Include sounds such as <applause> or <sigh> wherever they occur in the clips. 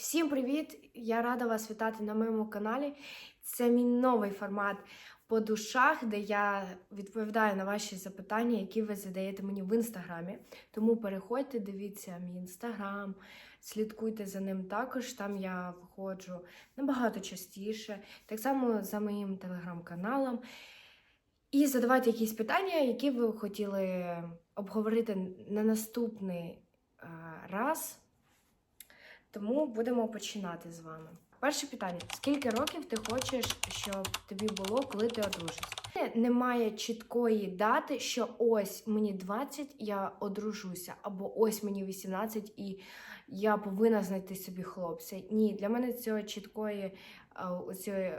Всім привіт! Я рада вас вітати на моєму каналі. Це мій новий формат по душах, де я відповідаю на ваші запитання, які ви задаєте мені в інстаграмі. Тому переходьте, дивіться мій інстаграм, слідкуйте за ним також. Там я виходжу набагато частіше, так само за моїм телеграм-каналом. І задавайте якісь питання, які ви хотіли обговорити на наступний е, раз. Тому будемо починати з вами. Перше питання: скільки років ти хочеш, щоб тобі було, коли ти одружишся? Немає чіткої дати, що ось мені 20, я одружуся, або ось мені 18 і я повинна знайти собі хлопця. Ні, для мене цього чіткої а, оцієї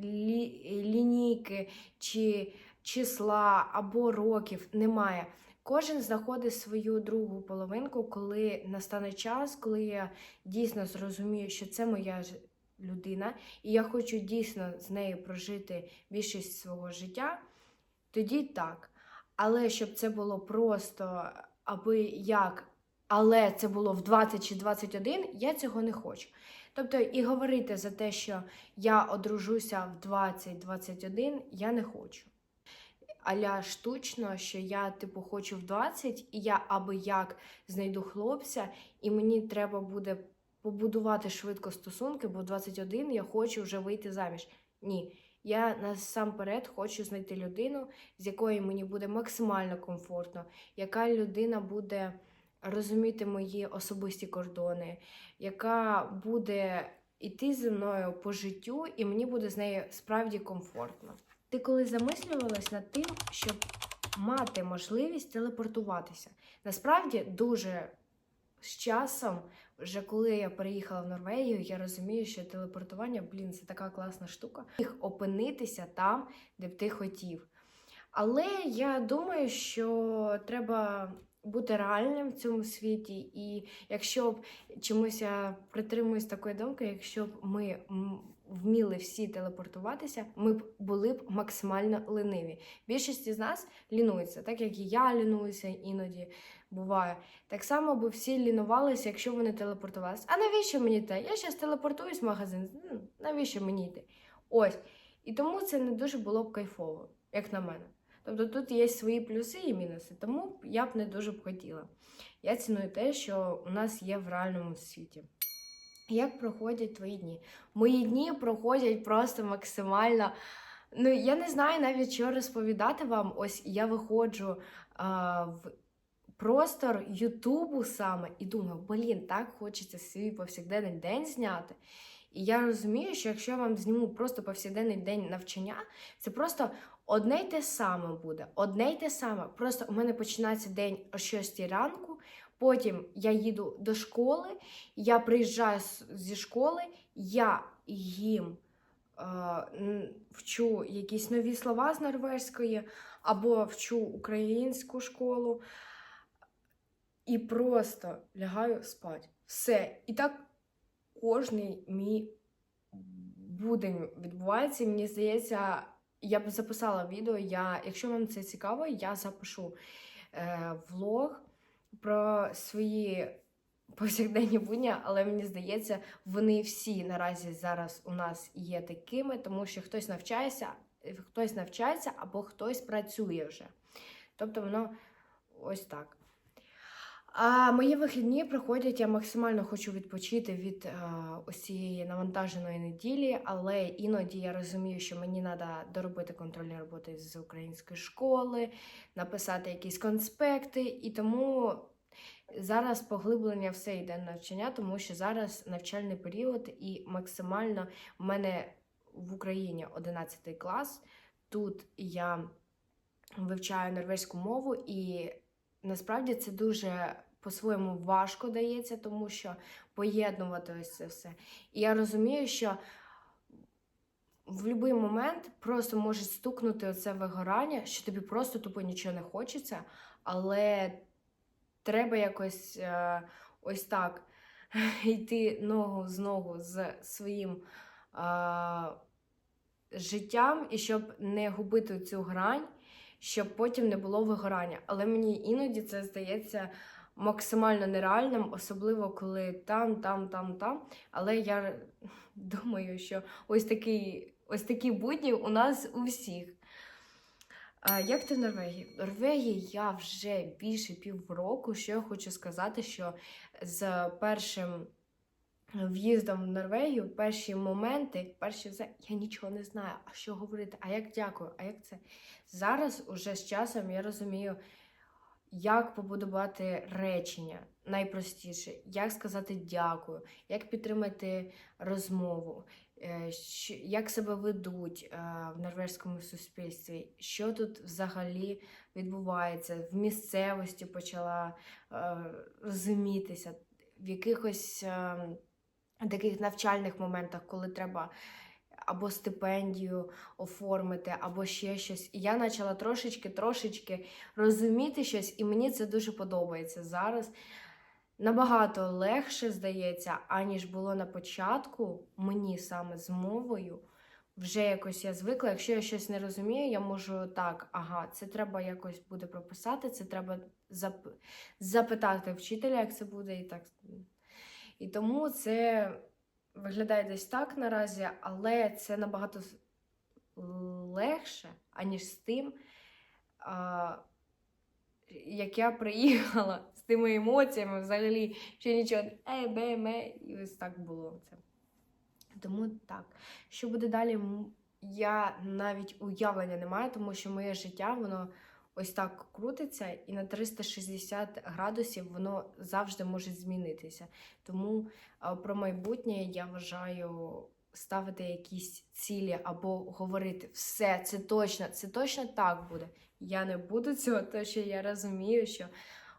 лі, лінійки чи числа або років немає. Кожен знаходить свою другу половинку, коли настане час, коли я дійсно зрозумію, що це моя людина, і я хочу дійсно з нею прожити більшість свого життя, тоді так. Але щоб це було просто аби як, але це було в 20 чи 21, я цього не хочу. Тобто і говорити за те, що я одружуся в 20-21, я не хочу аля штучно, що я, типу, хочу в 20, і я аби як знайду хлопця, і мені треба буде побудувати швидко стосунки, бо в 21 я хочу вже вийти заміж. Ні. Я насамперед хочу знайти людину, з якою мені буде максимально комфортно, яка людина буде розуміти мої особисті кордони, яка буде йти зі мною по життю, і мені буде з нею справді комфортно. Ти коли замислювалась над тим, щоб мати можливість телепортуватися? Насправді дуже з часом, вже коли я переїхала в Норвегію, я розумію, що телепортування, блін, це така класна штука. Міг опинитися там, де б ти хотів. Але я думаю, що треба бути реальним в цьому світі, і якщо б чомусь я притримуюсь такої думки, якщо б ми вміли всі телепортуватися, ми б були б максимально лениві. Більшість з нас лінується, так як і я лінуюся іноді буває. Так само би всі лінувалися, якщо вони телепортувалися. А навіщо мені те? Я зараз телепортуюсь в магазин. Навіщо мені йти? Ось. І тому це не дуже було б кайфово, як на мене. Тобто тут є свої плюси і мінуси, тому я б не дуже б хотіла. Я ціную те, що у нас є в реальному світі. Як проходять твої дні? Мої дні проходять просто максимально. Ну, я не знаю навіть, що розповідати вам. Ось я виходжу а, в простор Ютубу саме і думаю, блін, так хочеться свій повсякденний день зняти. І я розумію, що якщо я вам зніму просто повсякденний день навчання, це просто одне й те саме буде. Одне й те саме. Просто у мене починається день о 6 ранку, потім я їду до школи, я приїжджаю зі школи, я їм е, вчу якісь нові слова з норвезької, або вчу українську школу. І просто лягаю спати. Все. І так кожний мій будень відбувається. Мені здається, я б записала відео. Я, якщо вам це цікаво, я запишу е, влог про свої повсякденні буня, але мені здається, вони всі наразі зараз у нас є такими, тому що хтось навчається, хтось навчається або хтось працює вже. Тобто воно ось так. А мої вихідні проходять, я максимально хочу відпочити від е, ось цієї навантаженої неділі, але іноді я розумію, що мені треба доробити контрольні роботи з української школи, написати якісь конспекти, і тому зараз поглиблення все йде на навчання, тому що зараз навчальний період і максимально в мене в Україні 11 клас. Тут я вивчаю норвезьку мову і насправді це дуже по-своєму важко дається, тому що поєднувати ось це все. І я розумію, що в будь-який момент просто може стукнути оце вигорання, що тобі просто тупо нічого не хочеться, але треба якось е, ось так <laughs> йти ногу з ногу з своїм е, життям, і щоб не губити цю грань щоб потім не було вигорання. Але мені іноді це здається максимально нереальним, особливо коли там, там, там, там. Але я <laughs> думаю, що ось такий, ось такі будні у нас у всіх. А, як ти в Норвегії? В Норвегії я вже більше півроку. Що я хочу сказати, що з першим в'їздом в Норвегію, перші моменти, перші все, я нічого не знаю, а що говорити, а як дякую, а як це. Зараз уже з часом я розумію, як побудувати речення найпростіше, як сказати дякую, як підтримати розмову, е, як себе ведуть е, в норвезькому суспільстві, що тут взагалі відбувається. В місцевості почала е, розумітися, в якихось е, таких навчальних моментах, коли треба або стипендію оформити, або ще щось. І я почала трошечки, трошечки розуміти щось, і мені це дуже подобається зараз. Набагато легше здається, аніж було на початку, мені саме з мовою. Вже якось я звикла. Якщо я щось не розумію, я можу так, ага, це треба якось буде прописати, це треба зап... запитати вчителя, як це буде, і так. І тому це виглядає десь так наразі, але це набагато легше, аніж з тим, як я приїхала з тими емоціями, взагалі, що нічого е, бе, ме, і ось так було це. Тому так. Що буде далі, я навіть уявлення не маю, тому що моє життя, воно ось так крутиться, і на 360 градусів воно завжди може змінитися. Тому про майбутнє я вважаю ставити якісь цілі або говорити все, це точно, це точно так буде. Я не буду цього, тому що я розумію, що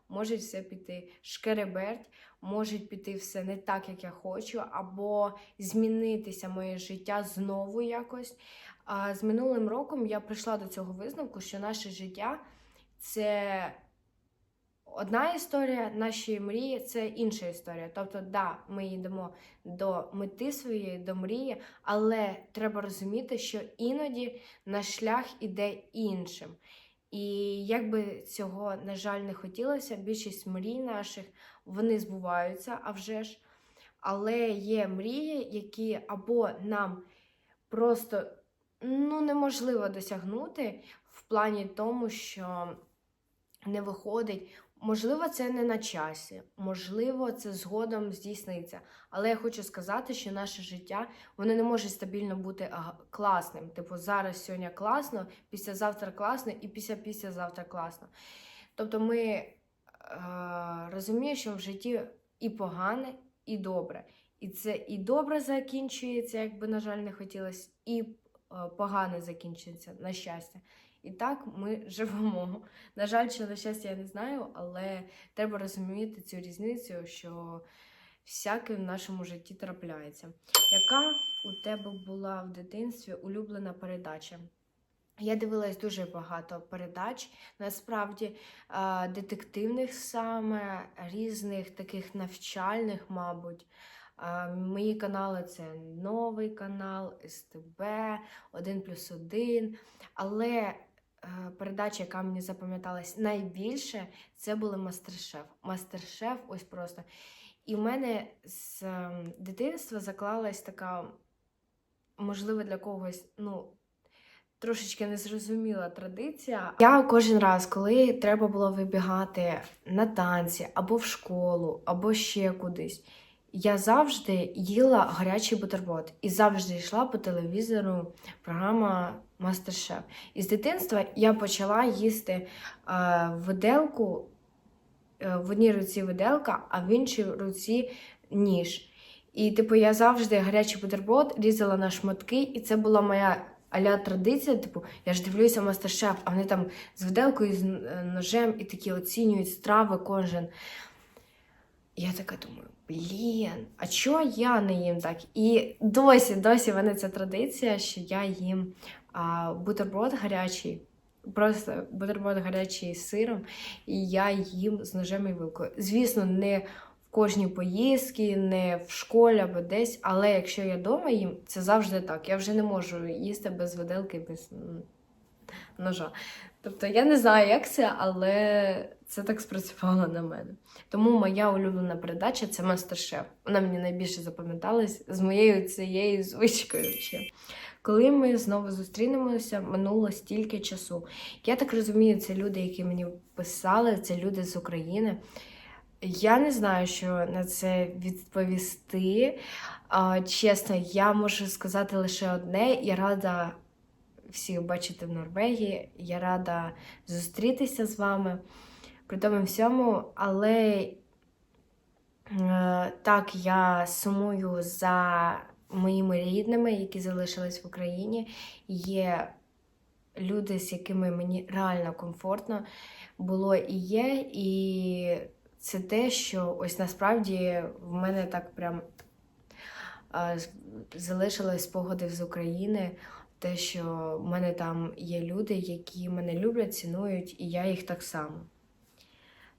може все піти шкереберть, може піти все не так, як я хочу, або змінитися моє життя знову якось. А з минулим роком я прийшла до цього висновку, що наше життя це одна історія, наші мрії це інша історія. Тобто, да, ми йдемо до мети своєї, до мрії, але треба розуміти, що іноді наш шлях іде іншим. І як би цього, на жаль, не хотілося, більшість мрій наших вони збуваються, а вже ж. Але є мрії, які або нам просто ну, неможливо досягнути в плані тому, що не виходить. Можливо, це не на часі, можливо, це згодом здійсниться. Але я хочу сказати, що наше життя воно не може стабільно бути класним. Типу, зараз сьогодні класно, післязавтра класно і після післязавтра класно. Тобто ми е, розуміємо, що в житті і погане, і добре. І це і добре закінчується, як би, на жаль, не хотілося, і е, погане закінчується, на щастя. І так ми <laughs> живемо. На жаль, чи на щастя, я не знаю, але треба розуміти цю різницю, що всяке в нашому житті трапляється. Яка у тебе була в дитинстві улюблена передача? Я дивилась дуже багато передач, насправді е, детективних саме, різних таких навчальних, мабуть. Мої канали це новий канал, СТБ, 1 плюс 1. Але е, передача, яка мені запам'яталась найбільше, це були Мастер-шеф. Мастер-шеф, ось просто. І в мене з ем, дитинства заклалась така, можливо, для когось, ну, трошечки незрозуміла традиція. Я кожен раз, коли треба було вибігати на танці, або в школу, або ще кудись, я завжди їла гарячий бутерброд і завжди йшла по телевізору програма Мастер-шеф. І з дитинства я почала їсти е, виделку, е, в одній руці виделка, а в іншій руці ніж. І, типу, я завжди гарячий бутерброд різала на шматки, і це була моя аля традиція. Типу, я ж дивлюся мастер-шеф, а вони там з виделкою, з е, ножем і такі оцінюють страви кожен. Я така думаю, блін, а чого я не їм так? І досі, досі в мене ця традиція, що я їм а, бутерброд гарячий, просто бутерброд гарячий з сиром, і я їм з ножем і вилкою. Звісно, не в кожній поїздці, не в школі або десь, але якщо я вдома їм, це завжди так. Я вже не можу їсти без виделки, без ножа. Тобто я не знаю, як це, але це так спрацювало на мене. Тому моя улюблена передача це мастер-шеф. Вона мені найбільше запам'яталась з моєю цією звичкою. Ще. Коли ми знову зустрінемося, минуло стільки часу. Я так розумію, це люди, які мені писали, це люди з України. Я не знаю, що на це відповісти. Чесно, я можу сказати лише одне. Я рада всіх бачити в Норвегії. Я рада зустрітися з вами при тому всьому, але е, так, я сумую за моїми рідними, які залишились в Україні. Є люди, з якими мені реально комфортно було і є, і це те, що ось насправді в мене так прям залишились спогади з України. Те, що в мене там є люди, які мене люблять, цінують, і я їх так само.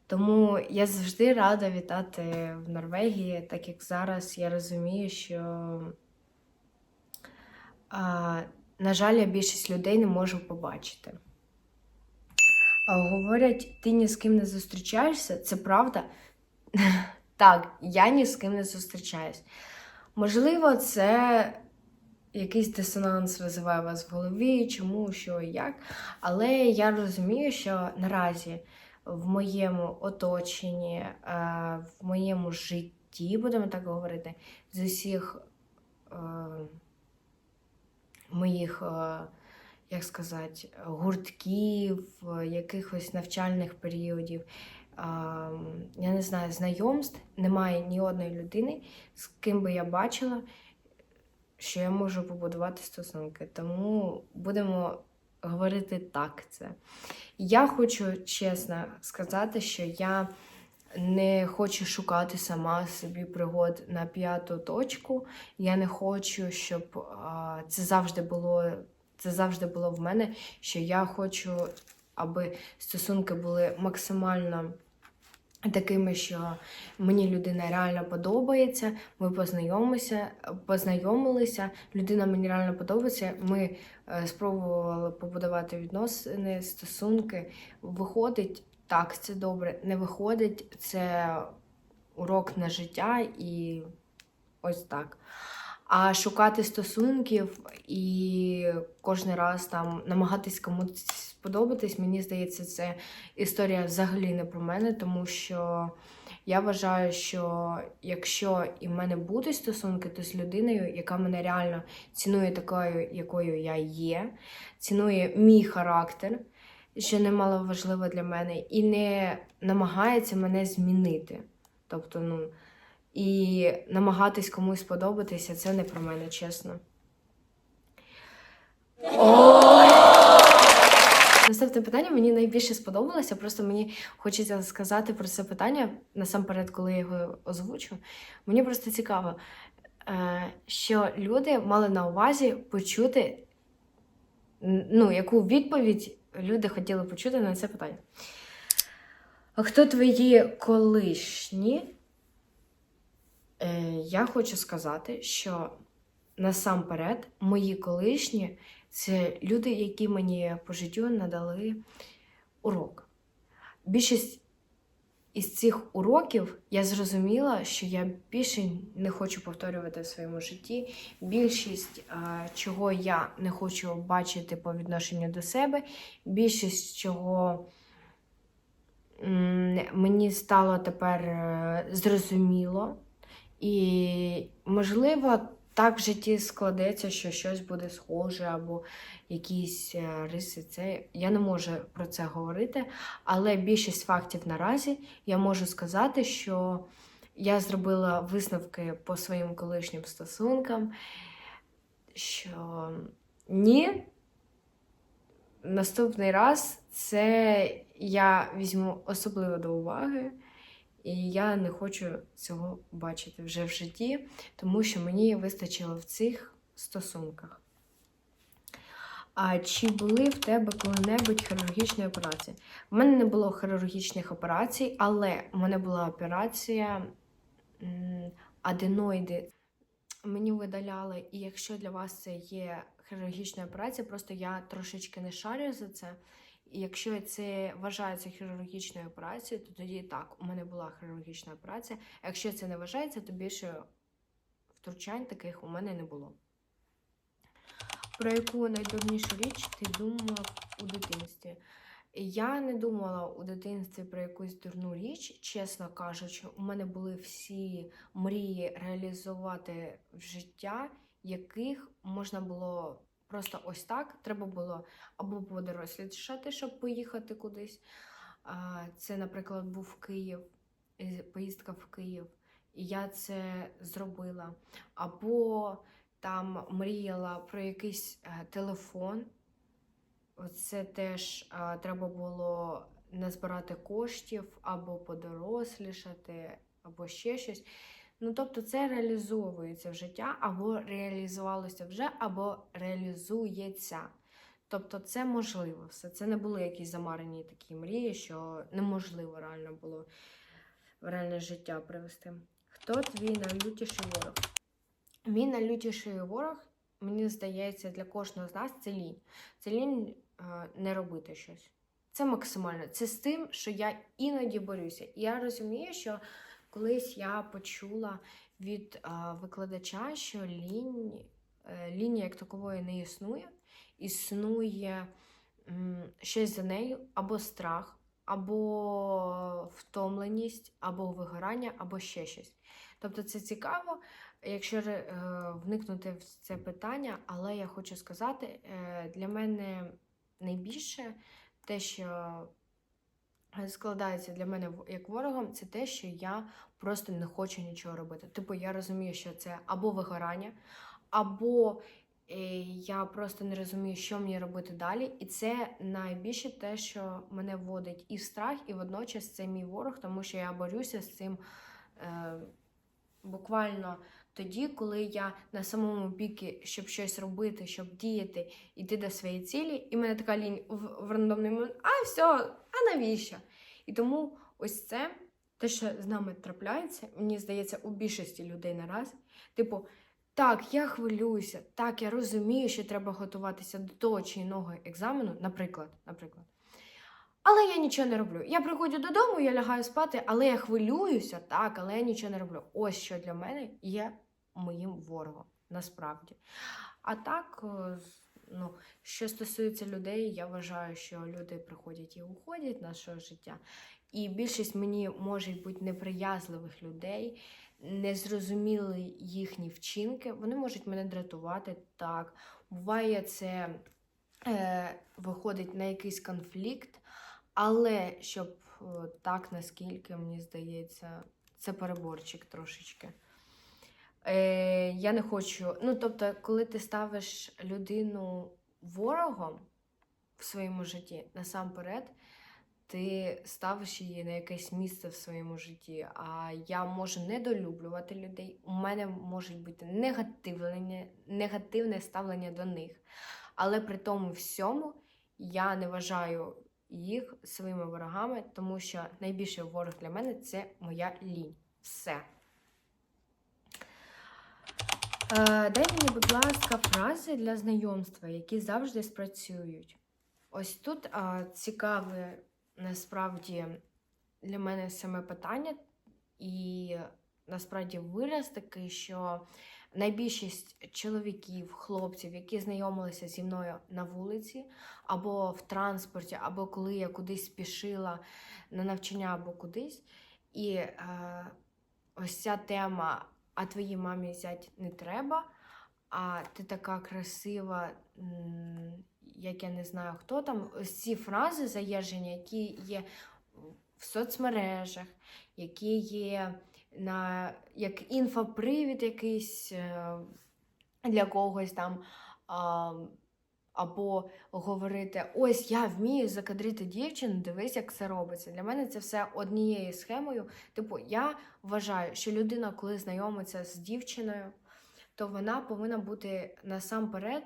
Тому я завжди рада вітати в Норвегії, так як зараз я розумію, що, а, на жаль, я більшість людей не можу побачити. А, говорять, ти ні з ким не зустрічаєшся, це правда? <laughs> Так, я ні з ким не зустрічаюсь. Можливо, це якийсь дисонанс визиває вас в голові, чому, що як. Але я розумію, що наразі в моєму оточенні, е, в моєму житті, будемо так говорити, з усіх е, моїх, е, як сказати, гуртків, якихось навчальних періодів, я не знаю, знайомств, немає ні одної людини, з ким би я бачила, що я можу побудувати стосунки. Тому будемо говорити так це. Я хочу чесно сказати, що я не хочу шукати сама собі пригод на п'яту точку. Я не хочу, щоб а, це завжди було. Це завжди було в мене, що я хочу, аби стосунки були максимально такими, що мені людина реально подобається. Ми познайомилися, познайомилися. Людина мені реально подобається. Ми е, спробували побудувати відносини, стосунки. Виходить, так, це добре. Не виходить, це урок на життя і ось так. А шукати стосунків і кожен раз там намагатись комусь сподобатись, мені здається, це історія взагалі не про мене, тому що я вважаю, що якщо і в мене будуть стосунки, то з людиною, яка мене реально цінує такою, якою я є, цінує мій характер, що немало важливо для мене, і не намагається мене змінити. Тобто, ну. І намагатись комусь сподобатися, це не про мене, чесно. Наступне питання мені найбільше сподобалося. Просто мені хочеться сказати про це питання насамперед, коли я його озвучу. Мені просто цікаво, е, що люди мали на увазі почути, ну, яку відповідь люди хотіли почути на це питання. А хто твої колишні? Е, я хочу сказати, що насамперед мої колишні це люди, які мені по життю надали урок. Більшість із цих уроків я зрозуміла, що я більше не хочу повторювати в своєму житті. Більшість, чого я не хочу бачити по відношенню до себе, більшість чого мені стало тепер е, зрозуміло. І, можливо, так в житті складеться, що щось буде схоже, або якісь е, риси. Це я не можу про це говорити, але більшість фактів наразі я можу сказати, що я зробила висновки по своїм колишнім стосункам, що ні, наступний раз це я візьму особливо до уваги. І я не хочу цього бачити вже в житті, тому що мені вистачило в цих стосунках. А чи були в тебе коли-небудь хірургічні операції? У мене не було хірургічних операцій, але в мене була операція аденоїди. Мені видаляли, і якщо для вас це є хірургічна операція, просто я трошечки не шарю за це. Якщо це вважається хірургічною операцією, то тоді так, у мене була хірургічна операція. А якщо це не вважається, то більше втручань таких у мене не було. Про яку найдурнішу річ ти думав у дитинстві? Я не думала у дитинстві про якусь дурну річ, чесно кажучи, у мене були всі мрії реалізувати в життя, яких можна було просто ось так. Треба було або подорослішати, щоб поїхати кудись. Це, наприклад, був Київ, поїздка в Київ, і я це зробила. Або там мріяла про якийсь е, телефон. Це теж е, треба було назбирати коштів, або подорослішати, або ще щось. Ну, тобто, це реалізовується в життя, або реалізувалося вже, або реалізується. Тобто, це можливо все. Це не були якісь замарені такі мрії, що неможливо реально було в реальне життя привести. Хто твій найлютіший ворог? Мій найлютіший ворог, мені здається, для кожного з нас це лінь. Це лінь не робити щось. Це максимально. Це з тим, що я іноді борюся. І я розумію, що колись я почула від викладача, що лінь, е, лінія як такової не існує. Існує щось за нею, або страх, або втомленість, або вигорання, або ще щось. Тобто це цікаво, якщо е, вникнути в це питання, але я хочу сказати, е, для мене найбільше те, що складається для мене як ворогом, це те, що я просто не хочу нічого робити. Типу, я розумію, що це або вигорання, або е, я просто не розумію, що мені робити далі. І це найбільше те, що мене вводить і в страх, і водночас це мій ворог, тому що я борюся з цим. Е, Буквально тоді, коли я на самому пікі, щоб щось робити, щоб діяти, йти до своєї цілі, і мене така лінь в, в рандомний момент, а все, а навіщо? І тому ось це те, що з нами трапляється, мені здається, у більшості людей наразі. Типу, так, я хвилююся, так, я розумію, що треба готуватися до того чи іного екзамену, наприклад, наприклад. Але я нічого не роблю. Я приходжу додому, я лягаю спати, але я хвилююся, так, але я нічого не роблю. Ось що для мене є моїм ворогом, насправді. А так, е, ну, що стосується людей, я вважаю, що люди приходять і уходять нашого життя. І більшість мені можуть бути неприязливих людей, незрозуміли їхні вчинки. Вони можуть мене дратувати так. Буває, це е, виходить на якийсь конфлікт. Але щоб е, так, наскільки мені здається, це переборчик трошечки. Е, я не хочу. Ну, тобто, коли ти ставиш людину ворогом в своєму житті, насамперед, ти ставиш її на якесь місце в своєму житті. А я можу недолюблювати людей. У мене може бути негативне, негативне ставлення до них. Але при тому всьому я не вважаю їх своїми ворогами, тому що найбільший ворог для мене це моя лінь. Все. Е, дай мені, будь ласка, фрази для знайомства, які завжди спрацюють. Ось тут е, цікаве насправді для мене саме питання, і насправді вираз такий, що найбільшість чоловіків, хлопців, які знайомилися зі мною на вулиці, або в транспорті, або коли я кудись спішила на навчання або кудись. І е, ось ця тема, а твоїй мамі взять не треба, а ти така красива, як я не знаю хто там. Ці фрази заєжені, які є в соцмережах, які є на як інфопривід якийсь е, для когось там. Або говорити: ось я вмію закадрити дівчину, дивись, як це робиться. Для мене це все однією схемою. Типу, я вважаю, що людина, коли знайомиться з дівчиною, то вона повинна бути насамперед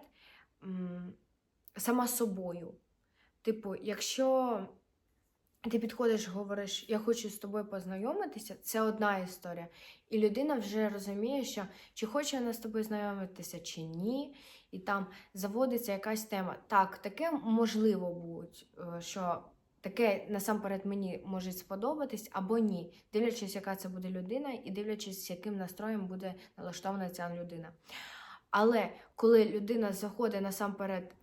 сама собою. Типу, якщо ти підходиш, говориш, я хочу з тобою познайомитися, це одна історія. І людина вже розуміє, що чи хоче вона з тобою знайомитися, чи ні. І там заводиться якась тема. Так, таке можливо бути, е, що таке насамперед мені може сподобатись або ні, дивлячись, яка це буде людина, і дивлячись, яким настроєм буде налаштована ця людина. Але коли людина заходить насамперед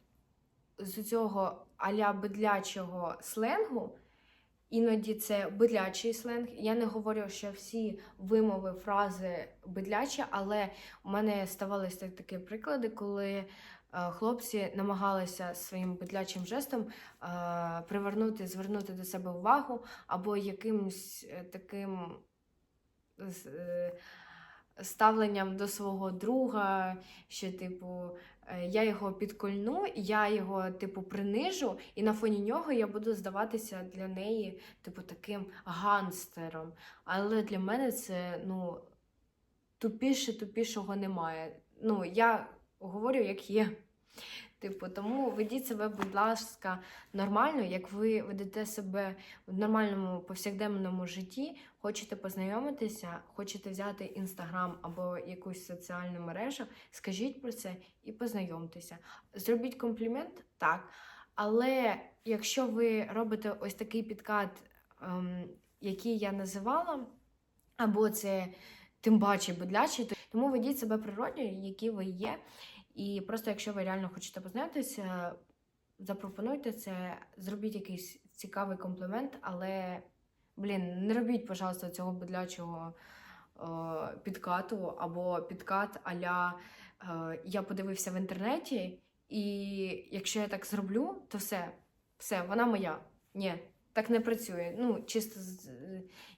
з цього аля бидлячого сленгу, іноді це бидлячий сленг. Я не говорю, що всі вимови, фрази бидлячі, але у мене ставалися такі приклади, коли е, хлопці намагалися своїм бидлячим жестом е, привернути, звернути до себе увагу, або якимось е, таким ставленням до свого друга, що, типу, я його підкольну, я його, типу, принижу, і на фоні нього я буду здаватися для неї, типу, таким ганстером. Але для мене це, ну, тупіше тупішого немає. Ну, я говорю, як є. Типу, тому ведіть себе, будь ласка, нормально, як ви ведете себе в нормальному повсякденному житті, хочете познайомитися, хочете взяти інстаграм або якусь соціальну мережу, скажіть про це і познайомтеся. Зробіть комплімент, так. Але якщо ви робите ось такий підкат, ем, який я називала, або це тим паче бодлячий, то тому ведіть себе природньо, які ви є. І просто якщо ви реально хочете познайомитися, запропонуйте це, зробіть якийсь цікавий комплімент, але, блін, не робіть, пожалуйста, цього бодлячого е, підкату або підкат аля е, я подивився в інтернеті, і якщо я так зроблю, то все, все, вона моя. Ні, так не працює. Ну, чисто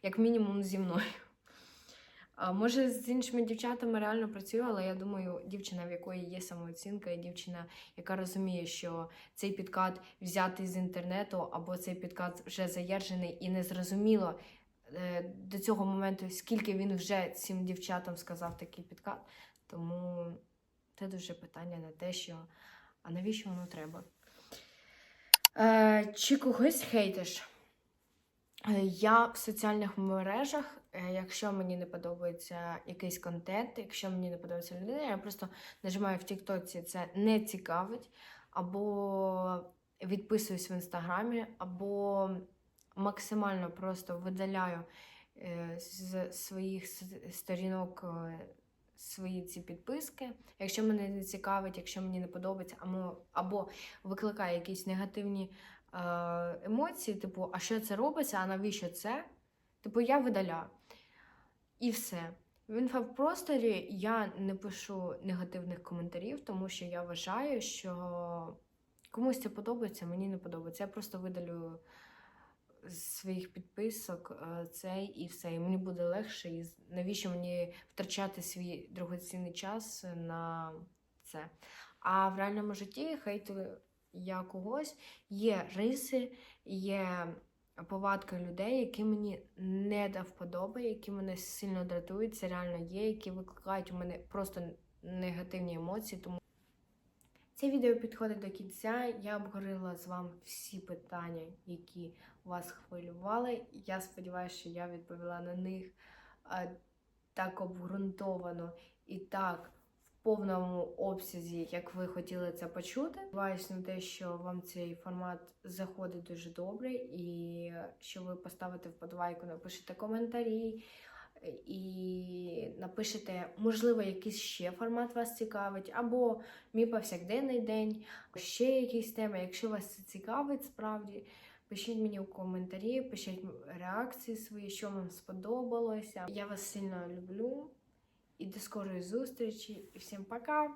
як мінімум зі мною. Може, з іншими дівчатами реально працюю, але я думаю, дівчина, в якої є самооцінка, і дівчина, яка розуміє, що цей підкат взятий з інтернету, або цей підкат вже заєрджений і незрозуміло е, до цього моменту, скільки він вже цим дівчатам сказав такий підкат. Тому це дуже питання на те, що а навіщо воно треба? Е, чи когось хейтиш? Е, Я в соціальних мережах, якщо мені не подобається якийсь контент, якщо мені не подобається людина, я просто нажимаю в Тіктоці, це не цікавить, або відписуюсь в інстаграмі, або максимально просто видаляю е, з своїх сторінок е, свої ці підписки. Якщо мене не цікавить, якщо мені не подобається, або, викликає якісь негативні е, емоції, типу, а що це робиться, а навіщо це? Типу, я видаляю. І все. В інфопросторі я не пишу негативних коментарів, тому що я вважаю, що комусь це подобається, мені не подобається. Я просто видалю з своїх підписок е, цей і все. І мені буде легше. І навіщо мені втрачати свій дорогоцінний час на це? А в реальному житті хейтую я когось, є риси, є повадки людей, які мені не до вподоби, які мене сильно дратують. Це реально є, які викликають у мене просто негативні емоції. Тому це відео підходить до кінця. Я обговорила з вами всі питання, які вас хвилювали. Я сподіваюся, що я відповіла на них е, так обґрунтовано і так повному обсязі, як ви хотіли це почути. Сподіваюся на те, що вам цей формат заходить дуже добре, і що ви поставите вподобайку, напишете коментарі. І напишете, можливо, якийсь ще формат вас цікавить, або мій повсякденний день, ще якісь теми. Якщо вас це цікавить, справді пишіть мені у коментарі, пишіть реакції свої, що вам сподобалося. Я вас сильно люблю і до скорої зустрічі. І всім пока!